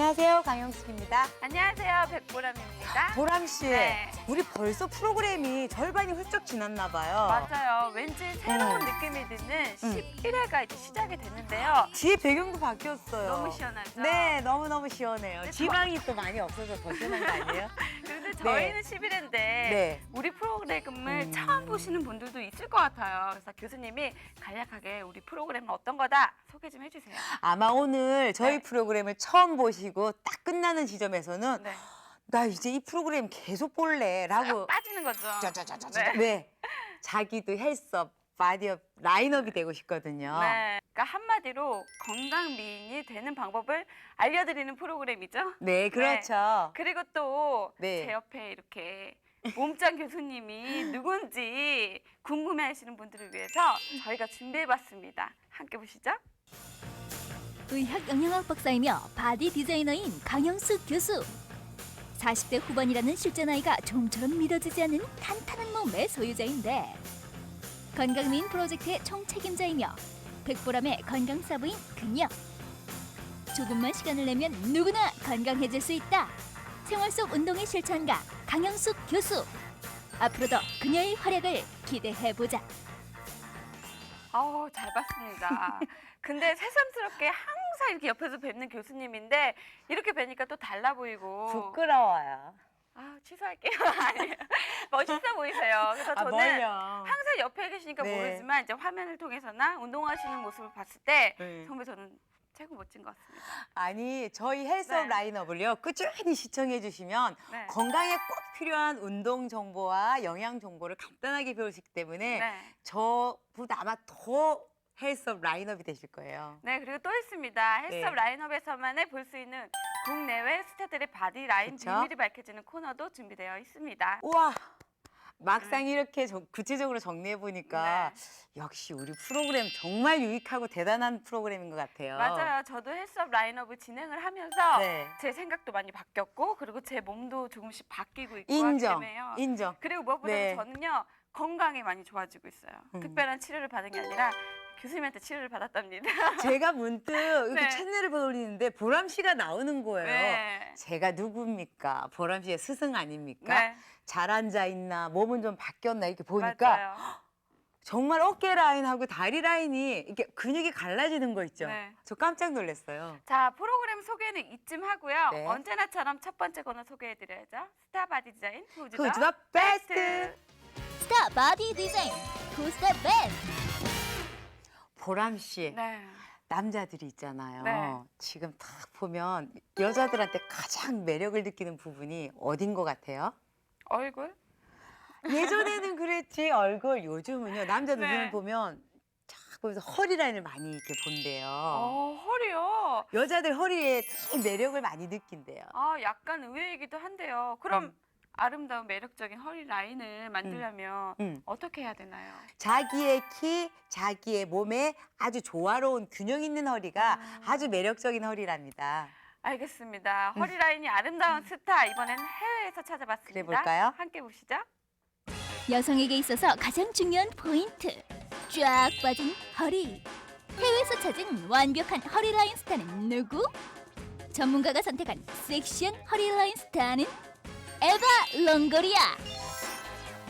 안녕하세요, 강영숙입니다. 안녕하세요, 백보람입니다. 보람 씨, 네. 우리 벌써 프로그램이 절반이 훌쩍 지났나 봐요. 맞아요. 왠지 새로운 음. 느낌이 드는 음. 11회가 이제 시작이 됐는데요. 뒤에 배경도 바뀌었어요. 너무 시원하죠? 네, 너무 너무 시원해요. 근데 지방이 또 많이 없어서 더 시원한 거 아니에요? 그런데 저희는 11회인데 네. 우리 프로그램을 음. 처음 보시는 분들도 있을 것 같아요. 그래서 교수님이 간략하게 우리 프로그램은 어떤 거다 소개 좀 해주세요. 아마 오늘 저희 네. 프로그램을 처음 보시고 딱 끝나는 지점에서는 네. 나 이제 이 프로그램 계속 볼래라고 빠지는 거죠. 짜자자자자. 네. 네. 자기도 헬스업, 바디업, 라인업이 되고 싶거든요. 네. 그러니까 한마디로 건강 미인이 되는 방법을 알려드리는 프로그램이죠. 네, 그렇죠. 그리고 또 제 네. 옆에 이렇게 몸짱 교수님이 누군지 궁금해하시는 분들을 위해서 저희가 준비해봤습니다. 함께 보시죠. 의학 영양학 박사이며 바디 디자이너인 강영숙 교수. 40대 후반이라는 실제 나이가 좀처럼 믿어지지 않는 탄탄한 몸의 소유자인데 건강미인 프로젝트의 총책임자이며 백보람의 건강 사부인 그녀. 조금만 시간을 내면 누구나 건강해질 수 있다. 생활 속 운동의 실천가 강영숙 교수. 앞으로도 그녀의 활약을 기대해 보자. 아우 잘 봤습니다. 근데 새삼스럽게 항상 이렇게 옆에서 뵙는 교수님인데 이렇게 뵈니까 또 달라 보이고 부끄러워요. 아 취소할게요. 아니에요. 멋있어 보이세요. 그래서 아, 저는 뭘요? 항상 옆에 계시니까 네. 모르지만 이제 화면을 통해서나 운동하시는 모습을 봤을 때 네. 정말 저는 최고 멋진 것 같습니다. 아니 저희 헬스업 네. 라인업을요 꾸준히 시청해 주시면 네. 건강에 꼭 필요한 운동 정보와 영양 정보를 간단하게 배울 수 있기 때문에 네. 저보다 아마 더 헬스업 라인업이 되실 거예요. 네, 그리고 또 있습니다. 헬스업 네. 라인업에서만의 볼 수 있는 국내외 스타들의 바디 라인 그쵸? 비밀이 밝혀지는 코너도 준비되어 있습니다. 우와 막상 이렇게 저- 구체적으로 정리해 보니까 네. 역시 우리 프로그램 정말 유익하고 대단한 프로그램인 것 같아요. 맞아요. 저도 헬스업 라인업을 진행을 하면서 네. 제 생각도 많이 바뀌었고 그리고 제 몸도 조금씩 바뀌고 있고 인정, 하기 때문에요. 인정. 그리고 무엇보다 도 네. 저는요 건강이 많이 좋아지고 있어요. 음. 특별한 치료를 받은 게 아니라 교수님한테 치료를 받았답니다. 제가 문득 이렇게 네. 채널을 돌리는데 보람 씨가 나오는 거예요. 네. 제가 누굽니까? 보람 씨의 스승 아닙니까? 네, 잘 앉아 있나, 몸은 좀 바뀌었나 이렇게 보니까 맞아요. 정말 어깨 라인하고 다리 라인이 이렇게 근육이 갈라지는 거 있죠. 네. 저 깜짝 놀랐어요. 자, 프로그램 소개는 이쯤 하고요. 네. 언제나처럼 첫 번째 코너 소개해드려야죠. 스타 바디 디자인 후즈 Who's 더 the best? 스타 바디 디자인 Who's the best? 보람 씨, 네. 남자들이 있잖아요. 네. 지금 딱 보면 여자들한테 가장 매력을 느끼는 부분이 어딘 것 같아요? 얼굴? 예전에는 그랬지 얼굴 요즘은요 남자 네. 눈을 보면 쫙 보면서 허리 라인을 많이 이렇게 본대요. 어, 허리요. 여자들 허리에 되게 매력을 많이 느낀대요. 아, 약간 의외이기도 한데요. 그럼 음. 아름다운 매력적인 허리 라인을 만들려면 음. 어떻게 해야 되나요? 자기의 키, 자기의 몸에 아주 조화로운 균형 있는 허리가 아. 아주 매력적인 허리랍니다. 알겠습니다. 허리 라인이 아름다운 스타 이번엔 해외에서 찾아봤습니다. 그래 볼까요? 함께 보시죠. 여성에게 있어서 가장 중요한 포인트 쫙 빠진 허리 해외에서 찾은 완벽한 허리 라인 스타는 누구? 전문가가 선택한 섹시한 허리 라인 스타는 에바 롱고리아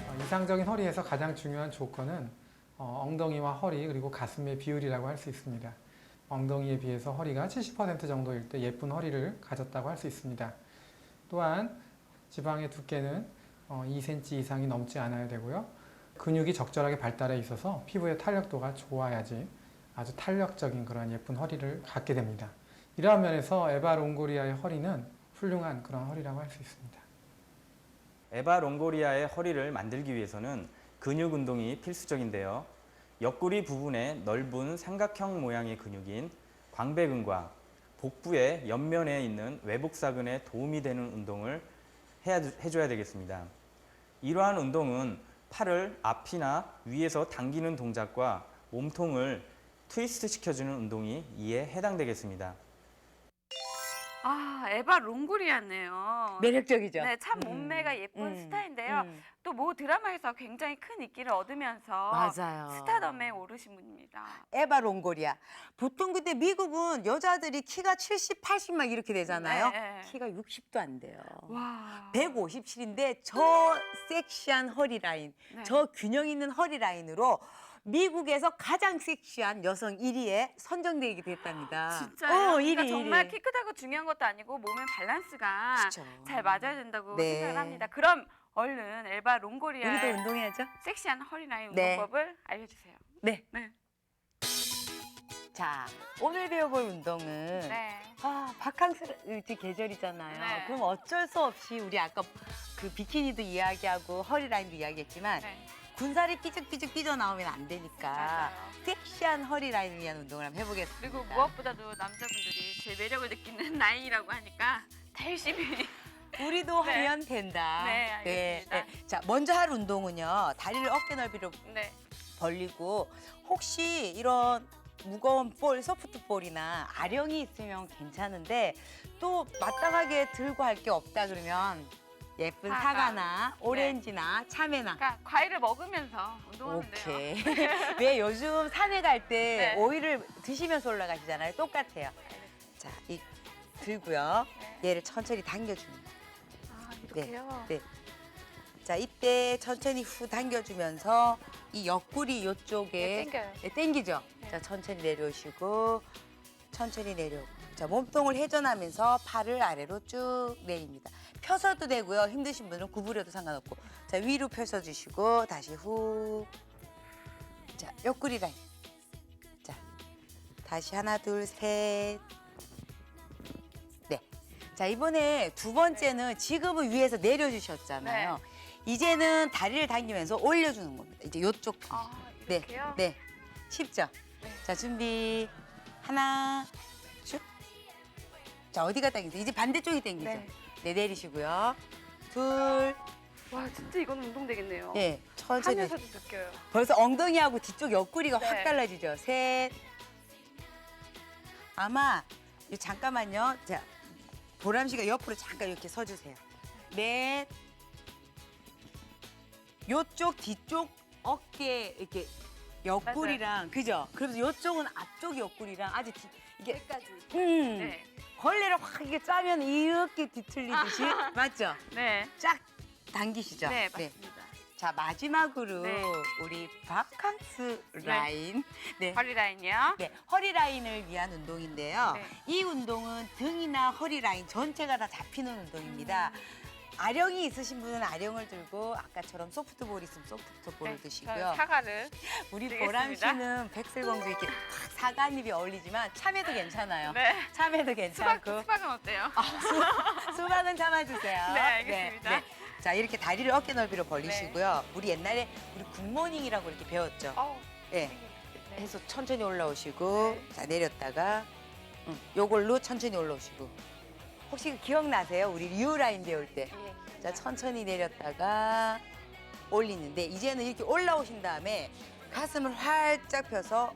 어, 이상적인 허리에서 가장 중요한 조건은 어, 엉덩이와 허리 그리고 가슴의 비율이라고 할 수 있습니다. 엉덩이에 비해서 허리가 70% 정도일 때 예쁜 허리를 가졌다고 할 수 있습니다. 또한 지방의 두께는 어, 2cm 이상이 넘지 않아야 되고요. 근육이 적절하게 발달해 있어서 피부의 탄력도가 좋아야지 아주 탄력적인 그런 예쁜 허리를 갖게 됩니다. 이러한 면에서 에바 롱고리아의 허리는 훌륭한 그런 허리라고 할 수 있습니다. 에바 롱고리아의 허리를 만들기 위해서는 근육 운동이 필수적인데요. 옆구리 부분에 넓은 삼각형 모양의 근육인 광배근과 복부의 옆면에 있는 외복사근에 도움이 되는 운동을 해야, 해줘야 되겠습니다. 이러한 운동은 팔을 앞이나 위에서 당기는 동작과 몸통을 트위스트 시켜주는 운동이 이에 해당되겠습니다. 아, 에바 롱고리아네요. 매력적이죠. 네, 참 음. 몸매가 예쁜 음. 스타인데요. 음. 또 모 드라마에서 굉장히 큰 인기를 얻으면서 맞아요. 스타덤에 오르신 분입니다. 에바 롱고리아. 보통 근데 미국은 여자들이 키가 70, 80 막 이렇게 되잖아요. 네. 키가 60도 안 돼요. 와. 157인데 저 섹시한 허리 라인, 네. 저 균형 있는 허리 라인으로 미국에서 가장 섹시한 여성 1위에 선정되기도 했답니다. 진짜요? 어, 그러니까 1위, 정말 1위. 키 크다고 중요한 것도 아니고 몸의 밸런스가 그쵸. 잘 맞아야 된다고 네. 생각을 합니다. 그럼 얼른 엘바 롱고리아의 우리도 운동해야죠. 섹시한 허리라인 네. 운동법을 알려주세요. 네. 네. 자, 오늘 배워볼 운동은 네. 아, 바캉스 계절이잖아요. 네. 그럼 어쩔 수 없이 우리 아까 그 비키니도 이야기하고 허리 라인도 이야기했지만 네. 군살이 삐죽삐죽 삐져나오면 안 되니까 맞아요. 섹시한 허리 라인을 위한 운동을 한번 해보겠습니다. 그리고 무엇보다도 남자분들이 제 매력을 느끼는 나이라고 하니까 다 열심히 우리도 네. 하면 된다. 네, 알겠습니다. 자, 먼저 할 운동은요. 다리를 어깨 넓이로 네. 벌리고 혹시 이런 무거운 볼, 소프트 볼이나 아령이 있으면 괜찮은데 또 마땅하게 들고 할 게 없다 그러면 예쁜 사과. 사과 나 오렌지나 참외나 그러니까 과일을 먹으면서 운동하면 돼요. 오케이. 왜 요즘 산에 갈 때 네. 오이를 드시면서 올라가시잖아요. 똑같아요. 자, 이 들고요. 네. 얘를 천천히 당겨줍니다. 아, 이렇게요? 네. 자, 이때 천천히 후 당겨주면서 이 옆구리 요쪽에 네, 땡겨요. 네, 땡기죠. 네. 자, 천천히 내려오시고 천천히 내려오고. 자, 몸통을 회전하면서 팔을 아래로 쭉 내립니다. 펴서도 되고요. 힘드신 분은 구부려도 상관없고. 자, 위로 펴서 주시고 다시 후. 자, 옆구리 라인. 자, 다시 하나, 둘, 셋. 네. 자, 이번에 두 번째는 지금은 위에서 내려주셨잖아요. 네. 이제는 다리를 당기면서 올려주는 겁니다. 이제 요쪽 편. 아, 네, 이렇게요? 네. 쉽죠? 네. 자, 준비. 하나, 쭉. 자, 어디가 당기죠? 이제 반대쪽이 당기죠? 네. 네, 내리시고요. 둘, 와, 진짜 이건 운동 되겠네요. 네, 천천히. 하면서도 느껴요. 벌써 엉덩이하고 뒤쪽 옆구리가 네. 확 달라지죠? 셋. 아마, 이 잠깐만요. 자, 보람 씨가 옆으로 잠깐 이렇게 서주세요. 넷. 요쪽, 뒤쪽 어깨 이렇게 옆구리랑, 그죠? 그래서 요쪽은 앞쪽 옆구리랑 아직 뒤, 이게, 여기까지. 음, 네. 걸레를 확 이렇게 짜면 이렇게 뒤틀리듯이. 맞죠? 네. 쫙 당기시죠? 네, 맞습니다. 자 마지막으로 네. 우리 바캉스 라인 네. 허리 라인이요. 네, 허리 라인을 위한 운동인데요. 네. 이 운동은 등이나 허리 라인 전체가 다 잡히는 운동입니다. 음. 아령이 있으신 분은 아령을 들고 아까처럼 소프트볼 있으면 소프트볼을 네, 드시고요. 저는 사과를. 우리 드리겠습니다. 보람 씨는 백설공주 이렇게 탁 사과잎이 어울리지만 참외도 괜찮아요. 네. 참외도 수박, 괜찮고 수박은 어때요? 수박은 참아주세요. 네, 알겠습니다. 자 이렇게 다리를 어깨 넓이로 벌리시고요. 우리 옛날에 우리 굿모닝이라고 이렇게 배웠죠. 어우, 네. 네. 해서 천천히 올라오시고 네. 자 내렸다가 응, 요걸로 천천히 올라오시고 혹시 기억나세요? 우리 리우라인 배울 때. 예. 자 천천히 내렸다가 올리는데 이제는 이렇게 올라오신 다음에 가슴을 활짝 펴서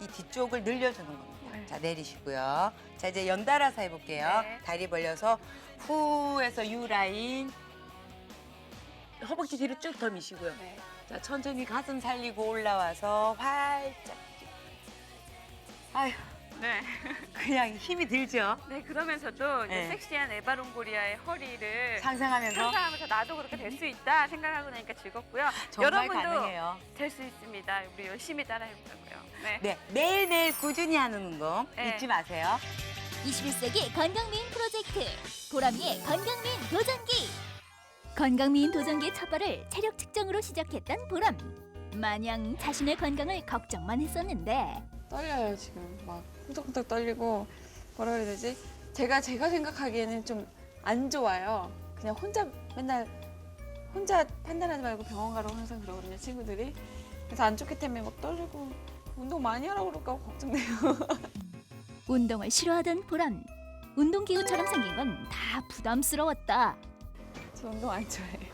이 뒤쪽을 늘려주는 겁니다. 네. 자 내리시고요. 자 이제 연달아서 해볼게요. 네. 다리 벌려서 후에서 U 라인 허벅지 뒤로 쭉 더 미시고요. 네. 자 천천히 가슴 살리고 올라와서 활짝. 아휴 네. 그냥 힘이 들죠. 네, 그러면서도 이제 네. 섹시한 에바롱고리아의 허리를 상상하면서 상상하면서 나도 그렇게 될 수 있다 생각하고 나니까 즐겁고요. 정말 여러분도 가능해요. 될 수 있습니다. 우리 열심히 따라해보자고요. 네. 네 매일매일 꾸준히 하는 운동 네. 잊지 마세요. 21세기 건강미인 프로젝트 보람이의 건강미인 도전기 건강미인 도전기의 첫 발을 체력 측정으로 시작했던 보람 마냥 자신의 건강을 걱정만 했었는데 떨려요 지금 막 쿵떡쿵떡 떨리고 뭐라 그래야 되지? 제가 제가 생각하기에는 좀 안 좋아요. 그냥 혼자 맨날 혼자 판단하지 말고 병원 가라고 항상 그러거든요 친구들이. 그래서 안 좋기 때문에 막 떨리고 운동 많이 하라고 그럴까 봐 걱정돼요. 운동을 싫어하던 보람 운동기구처럼 생긴 건 다 부담스러웠다 저 운동 안 좋아해요.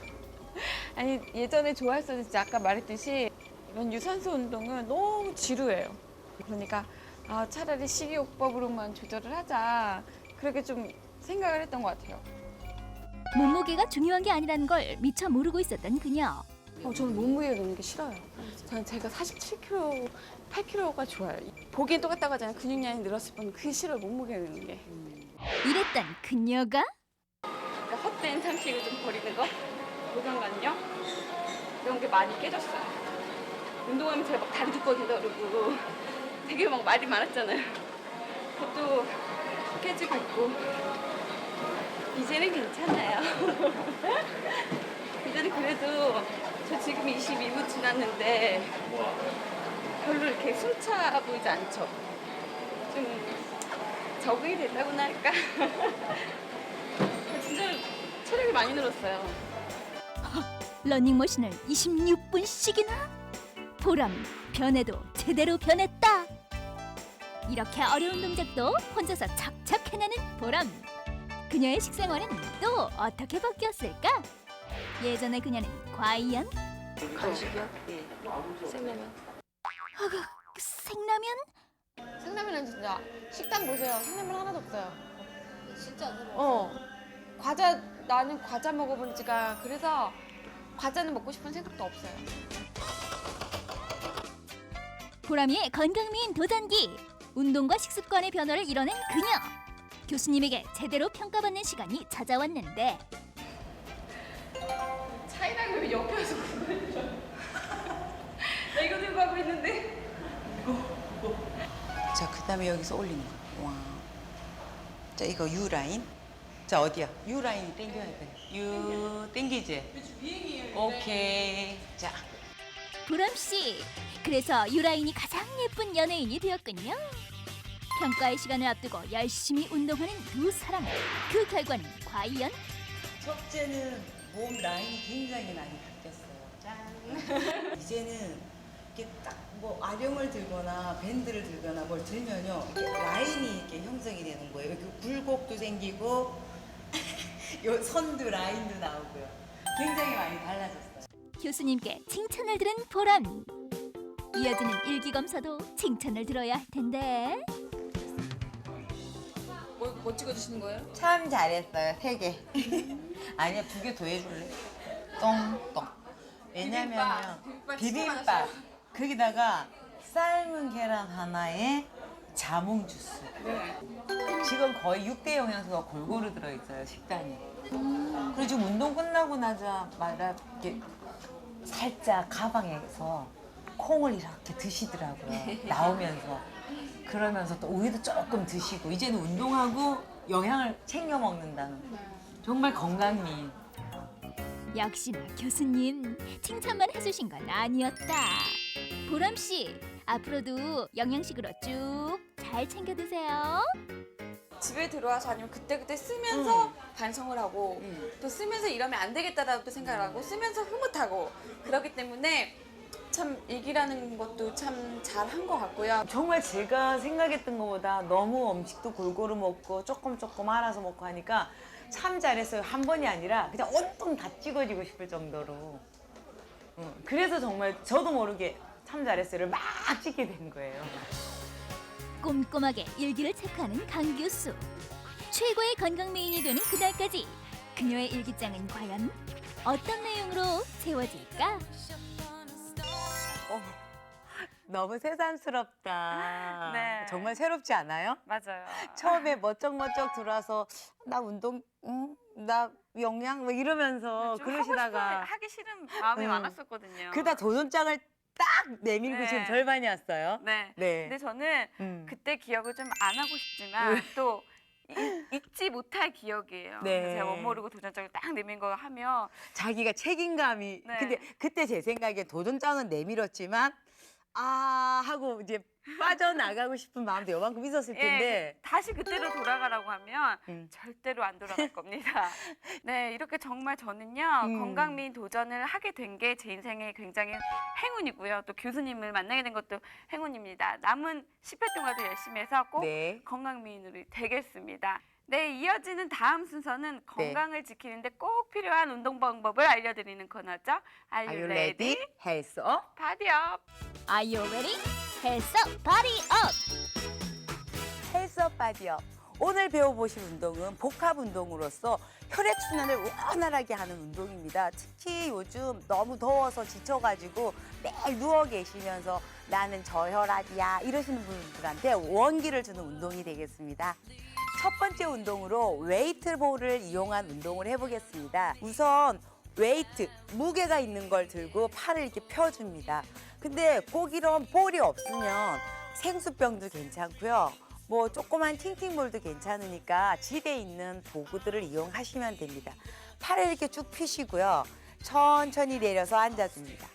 아니 예전에 좋아했었는데 진짜 아까 말했듯이 이런 유산소 운동은 너무 지루해요. 그러니까 아 차라리 식이요법으로만 조절을 하자. 그렇게 좀 생각을 했던 것 같아요. 몸무게가 중요한 게 아니라는 걸 미처 모르고 있었던 그녀. 어, 저는 몸무게 노는 게 싫어요. 저는 제가 47kg, 8kg가 좋아요. 보기엔 똑같다고 하잖아요. 근육량이 늘었을 뿐 그게 싫어요. 몸무게 느는 게. 이랬던 그녀가 그러니까 헛된 상식을 좀 버리는 거, 고정관념 이런 게 많이 깨졌어요. 운동하면 제가 막 다리 두꺼워진다 그러고 되게 막 말이 많았잖아요. 그것도 깨지고 있고 이제는 괜찮아요. 이제는 그래도 저 지금 22분 지났는데 별로 이렇게 숨차 보이지 않죠. 좀 적응이 됐다고나 할까? 진짜 체력이 많이 늘었어요. 러닝머신을 26분씩이나 보람 변해도 제대로 변했다. 이렇게 어려운 동작도 혼자서 착착 해내는 보람. 그녀의 식생활은 또 어떻게 바뀌었을까? 예전에 그녀는 과연 간식이요? 예. 생라면. 생라면? 생라면은 진짜 식단 보세요. 생라면 하나도 없어요. 진짜 어. 과자 나는 과자 먹어본 지가 그래서 과자는 먹고 싶은 생각도 없어요. 보람이의 건강미인 도전기. 운동과 식습관의 변화를 이뤄낸 그녀. 교수님에게 제대로 평가받는 시간이 찾아왔는데 차이나는 왜 옆에 와서 그걸 줘? 나 이거 들고 하고 있는데. 자, 그 다음에 여기서 올리는 거. 와. 자, 이거 U 라인. 자, 어디야? U 라인 땡겨야 돼. U 땡기지? 오케이. 자, 보람 씨. 그래서 유라인이 가장 예쁜 연예인이 되었군요. 평가의 시간을 앞두고 열심히 운동하는 두 사람. 그 결과는 과연 첫째는 몸 라인이 굉장히 많이 바뀌었어요. 짠. 이제는 이렇게 딱 뭐 아령을 들거나 밴드를 들거나 뭘 들면요. 이렇게 라인이 이렇게 형성이 되는 거예요. 이렇게 굴곡도 생기고 요 선도 라인도 나오고요. 굉장히 많이 달라졌어요. 교수님께 칭찬을 들은 보람. 이어지는 일기 검사도 칭찬을 들어야 할 텐데. 뭐, 뭐 찍어주시는 거예요? 참 잘했어요. 세 개. 아니야, 두 개 더 해줄래? 똥똥. 왜냐면요. 비빔밥, 비빔밥. 비빔밥 거기다가 삶은 계란 하나에 자몽 주스. 지금 거의 6대 영양소가 골고루 들어있어요, 식단이. 그리고 지금 운동 끝나고 나자마자 이렇게 살짝 가방에서 콩을 이렇게 드시더라고요. 나오면서. 그러면서 또 우유도 조금 드시고 이제는 운동하고 영양을 챙겨 먹는다는 정말 건강미. 역시나 교수님 칭찬만 해주신 건 아니었다. 보람 씨 앞으로도 영양식으로 쭉 잘 챙겨 드세요. 집에 들어와서 아니면 그때그때 쓰면서 반성을 하고 또 쓰면서 이러면 안 되겠다라고 생각을 하고 쓰면서 흐뭇하고 그렇기 때문에 참 일기라는 것도 참 잘한 것 같고요. 정말 제가 생각했던 것보다 너무 음식도 골고루 먹고 조금 조금 알아서 먹고 하니까 참 잘했어요. 한 번이 아니라 그냥 온통 다 찍어지고 싶을 정도로. 응, 그래서 정말 저도 모르게 참 잘했어요를 막 찍게 된 거예요. 꼼꼼하게 일기를 체크하는 강 교수. 최고의 건강 메인이 되는 그날까지 그녀의 일기장은 과연 어떤 내용으로 채워질까? 너무 새삼스럽다. 네. 정말 새롭지 않아요? 맞아요. 처음에 멋쩍멋쩍 들어와서 나 운동, 응? 나 영양 뭐 이러면서 좀 그러시다가 하기 싫은 마음이 음. 많았었거든요. 그러다 도전장을 딱 내밀고 네. 지금 절반이 왔어요. 네. 네. 근데 저는 음. 그때 기억을 좀 안 하고 싶지만 또 이- 잊지 못할 기억이에요. 네. 그래서 제가 못 모르고 도전장을 딱 내민 거 하면 자기가 책임감이 네. 근데 그때 제 생각에 도전장은 내밀었지만 아 하고 이제 빠져나가고 싶은 마음도 요만큼 있었을 텐데 예, 다시 그때로 돌아가라고 하면 음. 절대로 안 돌아갈 겁니다. 네, 이렇게 정말 저는요 음. 건강미인 도전을 하게 된 게 제 인생의 굉장히 행운이고요. 또 교수님을 만나게 된 것도 행운입니다. 남은 10회 동안도 열심히 해서 꼭 네. 건강미인으로 되겠습니다. 네, 이어지는 다음 순서는 건강을 지키는데 꼭 필요한 운동 방법을 알려드리는 코너죠. Are Are you ready? ready? 헬스 업. Up! Are you ready? 헬스 바디 업! 헬스업 바디업. 오늘 배워보실 운동은 복합 운동으로서 혈액 순환을 원활하게 하는 운동입니다. 특히 요즘 너무 더워서 지쳐가지고 매일 누워 계시면서 나는 저혈압이야 이러시는 분들한테 원기를 주는 운동이 되겠습니다. 첫 번째 운동으로 웨이트볼을 이용한 운동을 해보겠습니다. 우선 웨이트, 무게가 있는 걸 들고 팔을 이렇게 펴줍니다. 근데 꼭 이런 볼이 없으면 생수병도 괜찮고요. 뭐 조그만 팅팅볼도 괜찮으니까 집에 있는 도구들을 이용하시면 됩니다. 팔을 이렇게 쭉 펴시고요. 천천히 내려서 앉아줍니다.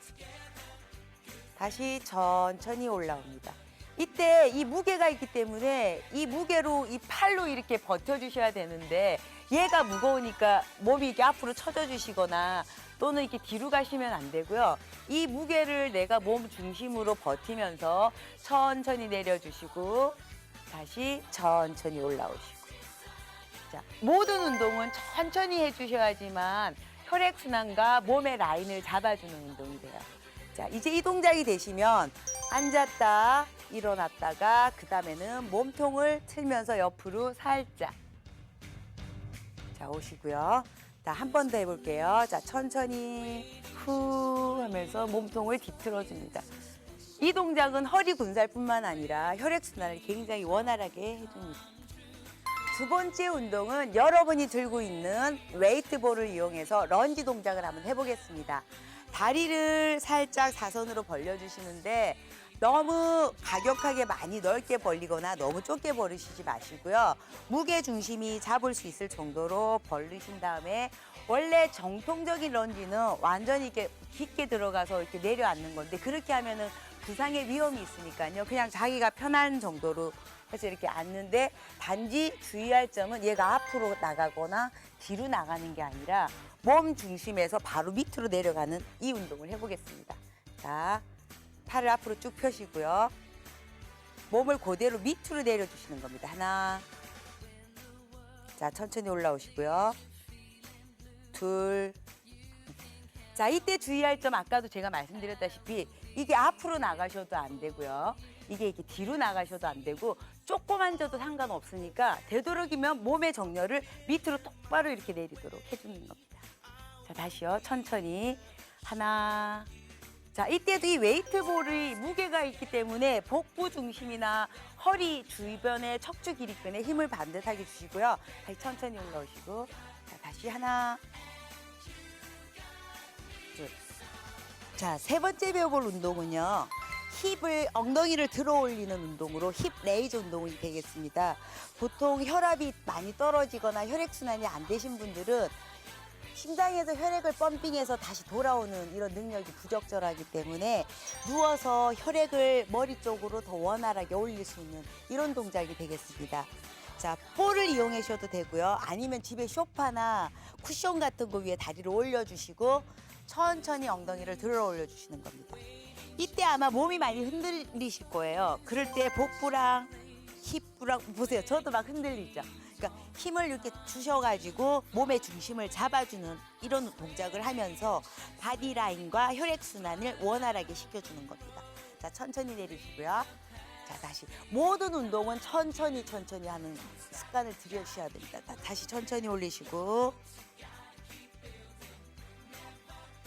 다시 천천히 올라옵니다. 이때 이 무게가 있기 때문에 이 무게로 이 팔로 이렇게 버텨주셔야 되는데 얘가 무거우니까 몸이 이렇게 앞으로 쳐져 주시거나 또는 이렇게 뒤로 가시면 안 되고요. 이 무게를 내가 몸 중심으로 버티면서 천천히 내려주시고 다시 천천히 올라오시고. 자, 모든 운동은 천천히 해주셔야지만 혈액순환과 몸의 라인을 잡아주는 운동이 돼요. 자, 이제 이 동작이 되시면 앉았다, 일어났다가 그 다음에는 몸통을 틀면서 옆으로 살짝. 자, 오시고요. 자, 한 번 더 해볼게요. 자, 천천히 후 하면서 몸통을 뒤틀어줍니다. 이 동작은 허리 군살뿐만 아니라 혈액순환을 굉장히 원활하게 해줍니다. 두 번째 운동은 여러분이 들고 있는 웨이트볼을 이용해서 런지 동작을 한번 해보겠습니다. 다리를 살짝 사선으로 벌려주시는데 너무 가격하게 많이 넓게 벌리거나 너무 좁게 벌리시지 마시고요. 무게 중심이 잡을 수 있을 정도로 벌리신 다음에 원래 정통적인 런지는 완전히 이렇게 깊게 들어가서 이렇게 내려앉는 건데 그렇게 하면은 부상의 위험이 있으니까요. 그냥 자기가 편한 정도로 해서 이렇게 앉는데 단지 주의할 점은 얘가 앞으로 나가거나 뒤로 나가는 게 아니라 몸 중심에서 바로 밑으로 내려가는 이 운동을 해보겠습니다. 자, 팔을 앞으로 쭉 펴시고요. 몸을 그대로 밑으로 내려주시는 겁니다. 하나. 자, 천천히 올라오시고요. 둘. 자, 이때 주의할 점 아까도 제가 말씀드렸다시피 이게 앞으로 나가셔도 안 되고요. 이게 이렇게 뒤로 나가셔도 안 되고 조금만 져도 상관없으니까 되도록이면 몸의 정렬을 밑으로 똑바로 이렇게 내리도록 해주는 겁니다. 자, 다시요. 천천히. 하나. 자, 이때도 이 웨이트볼이 무게가 있기 때문에 복부 중심이나 허리 주변의 척추 기립근에 힘을 반듯하게 주시고요. 다시 천천히 올라오시고. 자, 다시 하나. 둘. 자, 세 번째 배워볼 운동은요. 힙을 엉덩이를 들어 올리는 운동으로 힙 레이저 운동이 되겠습니다. 보통 혈압이 많이 떨어지거나 혈액순환이 안 되신 분들은 심장에서 혈액을 펌핑해서 다시 돌아오는 이런 능력이 부적절하기 때문에 누워서 혈액을 머리 쪽으로 더 원활하게 올릴 수 있는 이런 동작이 되겠습니다. 자, 볼을 이용하셔도 되고요. 아니면 집에 소파나 쿠션 같은 거 위에 다리를 올려주시고 천천히 엉덩이를 들어 올려주시는 겁니다. 이때 아마 몸이 많이 흔들리실 거예요. 그럴 때 복부랑 힙부랑 보세요. 저도 막 흔들리죠. 그러니까 힘을 이렇게 주셔가지고 몸의 중심을 잡아주는 이런 동작을 하면서 바디 라인과 혈액 순환을 원활하게 시켜주는 겁니다. 자 천천히 내리시고요. 자 다시 모든 운동은 천천히 천천히 하는 습관을 들여주셔야 됩니다. 자, 다시 천천히 올리시고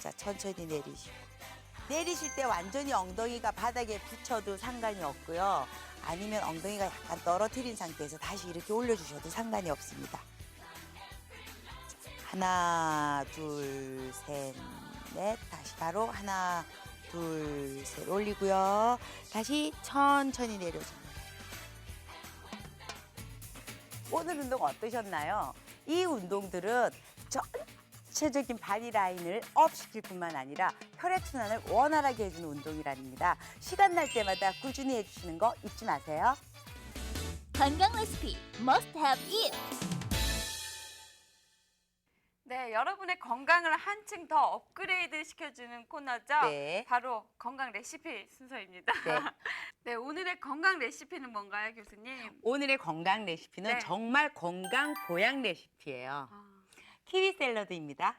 자 천천히 내리시고 내리실 때 완전히 엉덩이가 바닥에 붙여도 상관이 없고요. 아니면 엉덩이가 약간 떨어뜨린 상태에서 다시 이렇게 올려주셔도 상관이 없습니다. 자, 하나, 둘, 셋, 넷. 다시 바로 하나, 둘, 셋 올리고요. 다시 천천히 내려줍니다. 오늘 운동 어떠셨나요? 이 운동들은 전 체적인 바디 라인을 업 시킬 뿐만 아니라 혈액순환을 원활하게 해주는 운동이랍니다. 시간 날 때마다 꾸준히 해주시는 거 잊지 마세요. 건강 레시피 must have it. 네, 여러분의 건강을 한층 더 업그레이드 시켜주는 코너죠. 네. 바로 건강 레시피 순서입니다. 네. 네, 오늘의 건강 레시피는 뭔가요, 교수님? 오늘의 건강 레시피는 네. 정말 건강 보양 레시피예요. 아, 키위 샐러드입니다.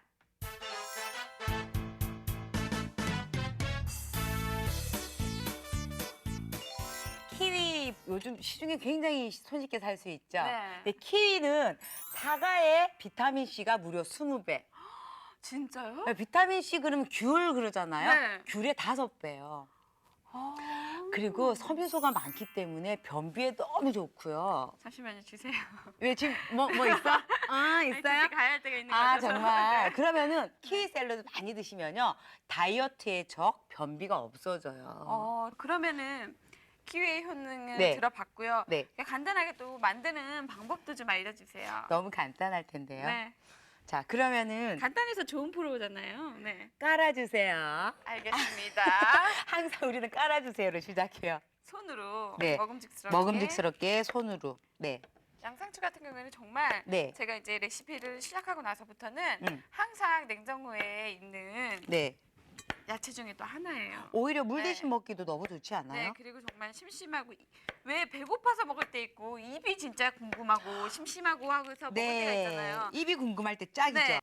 키위 요즘 시중에 굉장히 손쉽게 살 수 있죠. 네. 근데 키위는 사과의 비타민 C가 무려 20배. 진짜요? 비타민 C 그러면 귤 그러잖아요. 네. 귤의 다섯 배요. 아. 그리고 섬유소가 많기 때문에 변비에 너무 좋고요. 잠시만요, 주세요. 왜 지금 뭐 뭐 있어? 아 있어요? 가야 할 때가 있는 아 거죠. 정말 그러면은 키위 샐러드 많이 드시면요 다이어트의 적 변비가 없어져요. 어, 그러면은 키위의 효능을 네. 들어봤고요. 네 간단하게 또 만드는 방법도 좀 알려주세요. 너무 간단할 텐데요. 네. 자 그러면은 간단해서 좋은 프로잖아요. 네. 깔아주세요. 알겠습니다. 항상 우리는 깔아주세요로 시작해요. 손으로 네. 먹음직스럽게. 먹음직스럽게 손으로. 네. 양상추 같은 경우에는 정말 네. 제가 이제 레시피를 시작하고 나서부터는 음. 항상 냉장고에 있는 네. 야채 중에 또 하나예요. 오히려 물 네. 대신 먹기도 너무 좋지 네, 않아요? 그리고 정말 심심하고 이- 왜 배고파서 먹을 때 있고 입이 진짜 궁금하고 심심하고 하고서 먹을 때가 있잖아요. 네. 입이 궁금할 때 짝이죠. 네.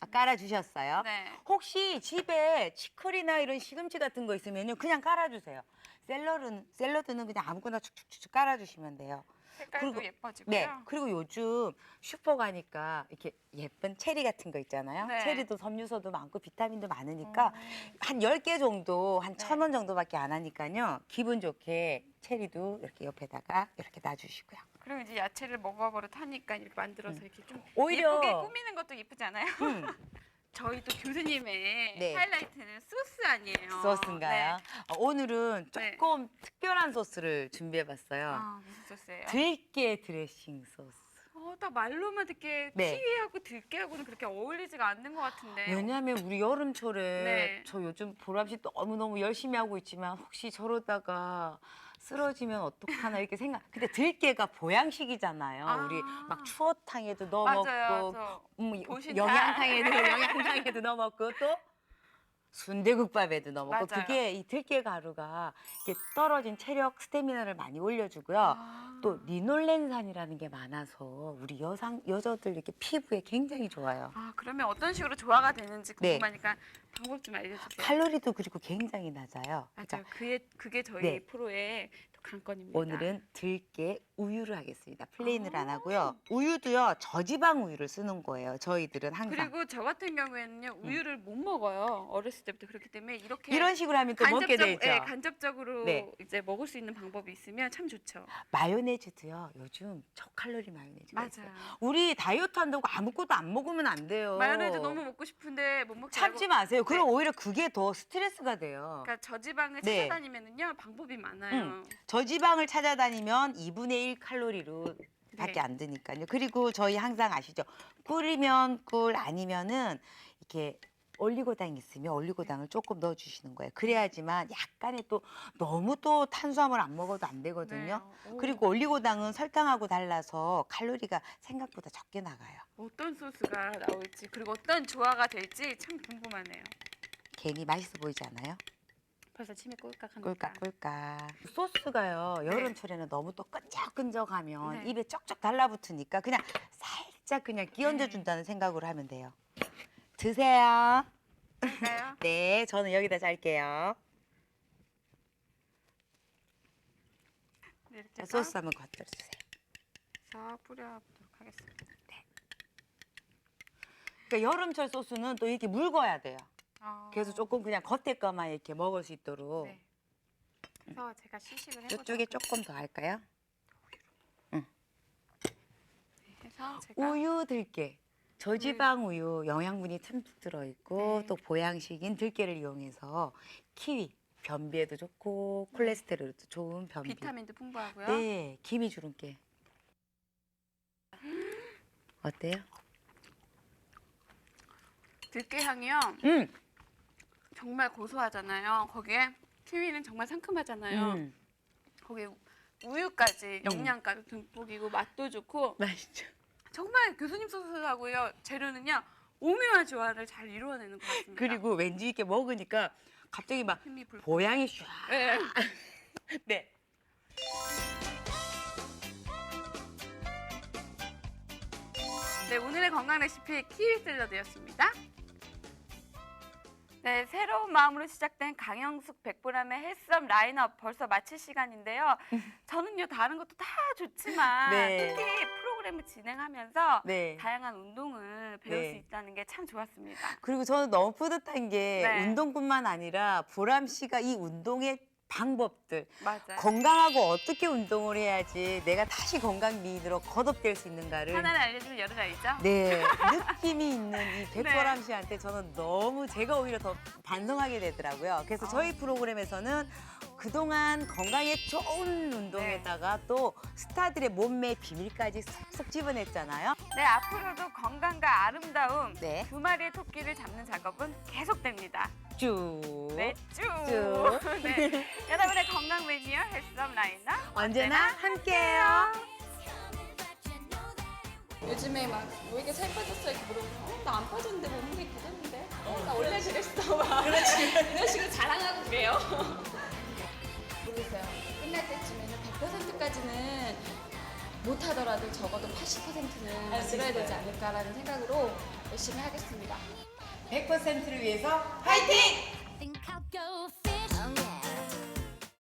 아, 깔아주셨어요? 네. 혹시 집에 치클이나 이런 시금치 같은 거 있으면요 그냥 깔아주세요. 샐러드는 샐러드는 그냥 아무거나 축축축축 깔아주시면 돼요. 색깔도 그리고- 예뻐지고요. 네. 그리고 요즘 슈퍼 가니까 이렇게 예쁜 체리 같은 거 있잖아요. 네. 체리도 섬유소도 많고 비타민도 많으니까 음. 한 10개 정도 한 네. 천원 정도밖에 안 하니까요. 기분 좋게 체리도 이렇게 옆에다가 이렇게 놔주시고요. 그리고 이제 야채를 먹어버릇 하니까 이렇게 만들어서 이렇게 좀 음. 오히려- 예쁘게 꾸미는 것도 예쁘지 않아요? 음, 저희 또 교수님의 네. 하이라이트는 소스 아니에요. 소스인가요? 네. 어, 오늘은 네. 조금 특별한 소스를 준비해봤어요. 아, 무슨 소스예요? 들깨 드레싱 소스. 어, 딱 말로만 듣게 네. 키위하고 들깨하고는 그렇게 어울리지가 않는 것 같은데. 왜냐하면 우리 여름철에 네. 저 요즘 보람 씨 너무너무 열심히 하고 있지만 혹시 저러다가 쓰러지면 어떡하나 이렇게 생각. 근데 들깨가 보양식이잖아요. 아. 우리 막 추어탕에도 넣어 맞아요. 먹고 저 음, 보신탕. 영양탕에도 영양 탕에도 넣어 먹고 또 순대국밥에도 넣어 먹고 맞아요. 그게 이 들깨 가루가 이렇게 떨어진 체력 스태미나를 많이 올려주고요. 아. 또 리놀렌산이라는 게 많아서 우리 여성 여자들 이렇게 피부에 굉장히 좋아요. 아, 그러면 어떤 식으로 조화가 되는지 네. 궁금하니까 방법 좀 알려주세요. 칼로리도 그리고 굉장히 낮아요. 그러니까 맞아요. 그게 그게 저희 네. 프로의 또 관건입니다. 오늘은 들깨 우유를 하겠습니다. 플레인을 안 아. 하고요. 우유도요 저지방 우유를 쓰는 거예요. 저희들은 항상 그리고 저 같은 경우에는요 우유를 못 먹어요 어렸을 때부터 그렇기 때문에 이렇게 이런 식으로 하면 또 먹게 간접적- 되죠. 예, 간접적으로 네. 이제 먹을 수 있는 방법이 있으면 참 좋죠. 마요네즈도요. 요즘 저칼로리 마요네즈가 있어요. 맞아요. 우리 다이어트 한다고 아무것도 안 먹으면 안 돼요. 마요네즈 너무 먹고 싶은데 못 말고 참지 마세요. 그럼 네. 오히려 그게 더 스트레스가 돼요. 그러니까 저지방을 네. 찾아다니면은요 방법이 많아요. 음. 저지방을 찾아다니면 2분의 1 칼로리로 밖에 네. 안 드니까요. 그리고 저희 항상 아시죠? 꿀이면 꿀 아니면은 이렇게 올리고당 있으면 올리고당을 조금 넣어 주시는 거예요. 그래야지만 약간의 또 너무 또 탄수화물 안 먹어도 안 되거든요. 네. 오, 그리고 올리고당은 설탕하고 달라서 칼로리가 생각보다 적게 나가요. 어떤 소스가 나올지 그리고 어떤 조화가 될지 참 궁금하네요. 괜히 맛있어 보이지 않아요? 벌써 침이 꼴깍합니다. 꿀깍 꿀깍. 소스가요 여름철에는 너무 또 끈적끈적하면 네. 입에 쩍쩍 달라붙으니까 그냥 살짝 그냥 끼얹어 준다는 생각으로 하면 돼요. 드세요. 네, 저는 여기다 잘게요. 네, 이렇게 자, 소스 한번 겉들여 주세요. 해서 뿌려보도록 하겠습니다. 그러니까 여름철 소스는 또 이렇게 묽어야 돼요. 어, 그래서 조금 그냥 겉에 거만 이렇게 먹을 수 있도록 네. 그래서 제가 시식을 해보도록 이쪽에 조금 더 할까요? 해서 제가 우유 들깨. 저지방 우유 영양분이 듬뿍 들어있고 네. 또 보양식인 들깨를 이용해서 키위 변비에도 좋고 콜레스테롤도 좋은 변비. 비타민도 풍부하고요. 네, 김이 주름깨. 어때요? 들깨 향이요. 음, 정말 고소하잖아요. 거기에 키위는 정말 상큼하잖아요. 음, 거기에 우유까지 음. 영양가도 듬뿍이고 맛도 좋고 맛있죠. 정말 교수님 소스하고요 재료는요 오묘한 조화를 잘 이루어내는 것 같습니다. 그리고 왠지 이렇게 먹으니까 갑자기 막 힘이 불. 보양이 쫙. 네. 네. 네 오늘의 건강 레시피 키위 샐러드였습니다. 네, 새로운 마음으로 시작된 강영숙 백보람의 헬스업 라인업 벌써 마칠 시간인데요. 저는요 다른 것도 다 좋지만 네. 특히 프로그램을 진행하면서 네. 다양한 운동을 배울 네. 수 있다는 게 참 좋았습니다. 그리고 저는 너무 뿌듯한 게 네. 운동뿐만 아니라 보람 씨가 이 운동의 방법들 맞아요. 건강하고 어떻게 운동을 해야지 내가 다시 건강 미인으로 거듭될 수 있는가를 하나를 알려주면 열을 알죠? 네 느낌이 있는 이 백보람 씨한테 저는 너무 제가 오히려 더 반성하게 되더라고요. 그래서 저희 프로그램에서는 그동안 건강에 좋은 운동에다가 또 스타들의 몸매 비밀까지 쏙쏙 집어냈잖아요. 네, 앞으로도 건강과 아름다움 네. 두 마리의 토끼를 잡는 작업은 계속됩니다. 쭉 네, 쭉. 쭉. 네, 여러분의 건강 매니아 헬스업 라인업 언제나 함께해요. 요즘에 막 뭐 이게 살 빠졌어 이렇게 물어보면 어, 나 안 빠졌는데 몸무게 그랬는데 어, 나 원래 그랬어 막 그렇지 이런 식으로 자랑하고 그래요 모르겠어요. 끝날 때쯤에는 100%까지는 못하더라도 적어도 80%는 만들어야 되지 않을까라는 생각으로 열심히 하겠습니다. 100%를 위해서 화이팅!